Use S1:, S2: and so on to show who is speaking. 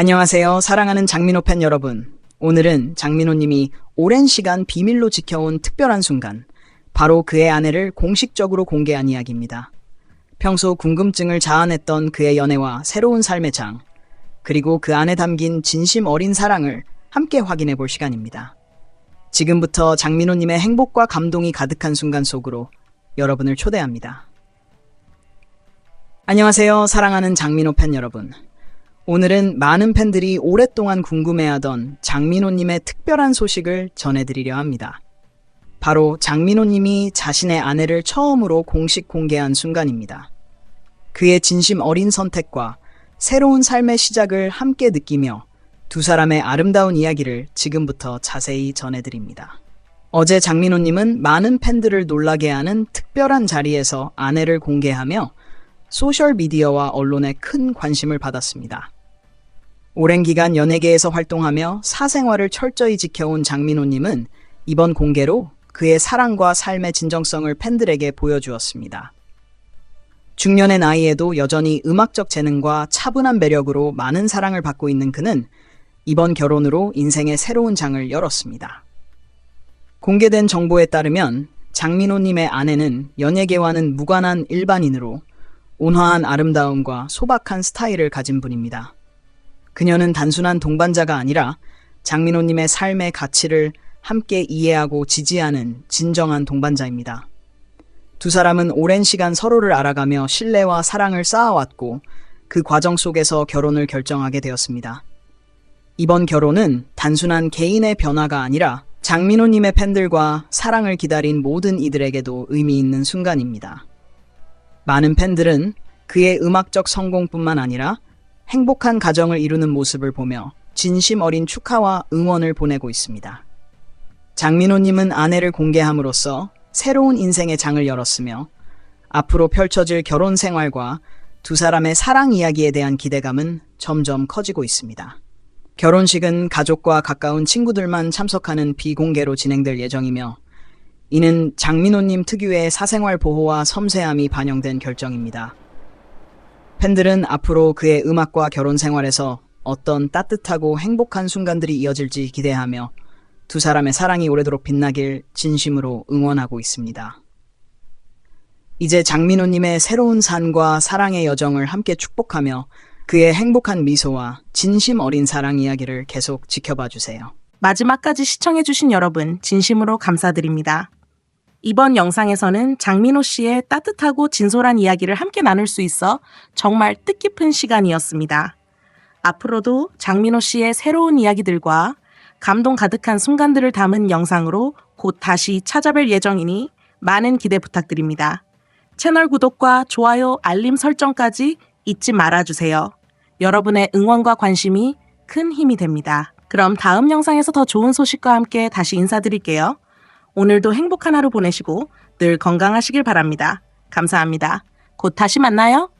S1: 안녕하세요. 사랑하는 장민호 팬 여러분. 오늘은 장민호 님이 오랜 시간 비밀로 지켜온 특별한 순간, 바로 그의 아내를 공식적으로 공개한 이야기입니다. 평소 궁금증을 자아냈던 그의 연애와 새로운 삶의 장, 그리고 그 안에 담긴 진심 어린 사랑을 함께 확인해 볼 시간입니다. 지금부터 장민호 님의 행복과 감동이 가득한 순간 속으로 여러분을 초대합니다. 안녕하세요. 사랑하는 장민호 팬 여러분. 오늘은 많은 팬들이 오랫동안 궁금해하던 장민호님의 특별한 소식을 전해드리려 합니다. 바로 장민호님이 자신의 아내를 처음으로 공식 공개한 순간입니다. 그의 진심 어린 선택과 새로운 삶의 시작을 함께 느끼며 두 사람의 아름다운 이야기를 지금부터 자세히 전해드립니다. 어제 장민호님은 많은 팬들을 놀라게 하는 특별한 자리에서 아내를 공개하며 소셜미디어와 언론의 큰 관심을 받았습니다. 오랜 기간 연예계에서 활동하며 사생활을 철저히 지켜온 장민호님은 이번 공개로 그의 사랑과 삶의 진정성을 팬들에게 보여주었습니다. 중년의 나이에도 여전히 음악적 재능과 차분한 매력으로 많은 사랑을 받고 있는 그는 이번 결혼으로 인생의 새로운 장을 열었습니다. 공개된 정보에 따르면 장민호님의 아내는 연예계와는 무관한 일반인으로 온화한 아름다움과 소박한 스타일을 가진 분입니다. 그녀는 단순한 동반자가 아니라 장민호님의 삶의 가치를 함께 이해하고 지지하는 진정한 동반자입니다. 두 사람은 오랜 시간 서로를 알아가며 신뢰와 사랑을 쌓아왔고 그 과정 속에서 결혼을 결정하게 되었습니다. 이번 결혼은 단순한 개인의 변화가 아니라 장민호님의 팬들과 사랑을 기다린 모든 이들에게도 의미 있는 순간입니다. 많은 팬들은 그의 음악적 성공뿐만 아니라 행복한 가정을 이루는 모습을 보며 진심 어린 축하와 응원을 보내고 있습니다. 장민호님은 아내를 공개함으로써 새로운 인생의 장을 열었으며 앞으로 펼쳐질 결혼 생활과 두 사람의 사랑 이야기에 대한 기대감은 점점 커지고 있습니다. 결혼식은 가족과 가까운 친구들만 참석하는 비공개로 진행될 예정이며 이는 장민호님 특유의 사생활 보호와 섬세함이 반영된 결정입니다. 팬들은 앞으로 그의 음악과 결혼 생활에서 어떤 따뜻하고 행복한 순간들이 이어질지 기대하며 두 사람의 사랑이 오래도록 빛나길 진심으로 응원하고 있습니다. 이제 장민호님의 새로운 산과 사랑의 여정을 함께 축복하며 그의 행복한 미소와 진심 어린 사랑 이야기를 계속 지켜봐 주세요.
S2: 마지막까지 시청해주신 여러분, 진심으로 감사드립니다. 이번 영상에서는 장민호 씨의 따뜻하고 진솔한 이야기를 함께 나눌 수 있어 정말 뜻깊은 시간이었습니다. 앞으로도 장민호 씨의 새로운 이야기들과 감동 가득한 순간들을 담은 영상으로 곧 다시 찾아뵐 예정이니 많은 기대 부탁드립니다. 채널 구독과 좋아요, 알림 설정까지 잊지 말아주세요. 여러분의 응원과 관심이 큰 힘이 됩니다. 그럼 다음 영상에서 더 좋은 소식과 함께 다시 인사드릴게요. 오늘도 행복한 하루 보내시고 늘 건강하시길 바랍니다. 감사합니다. 곧 다시 만나요.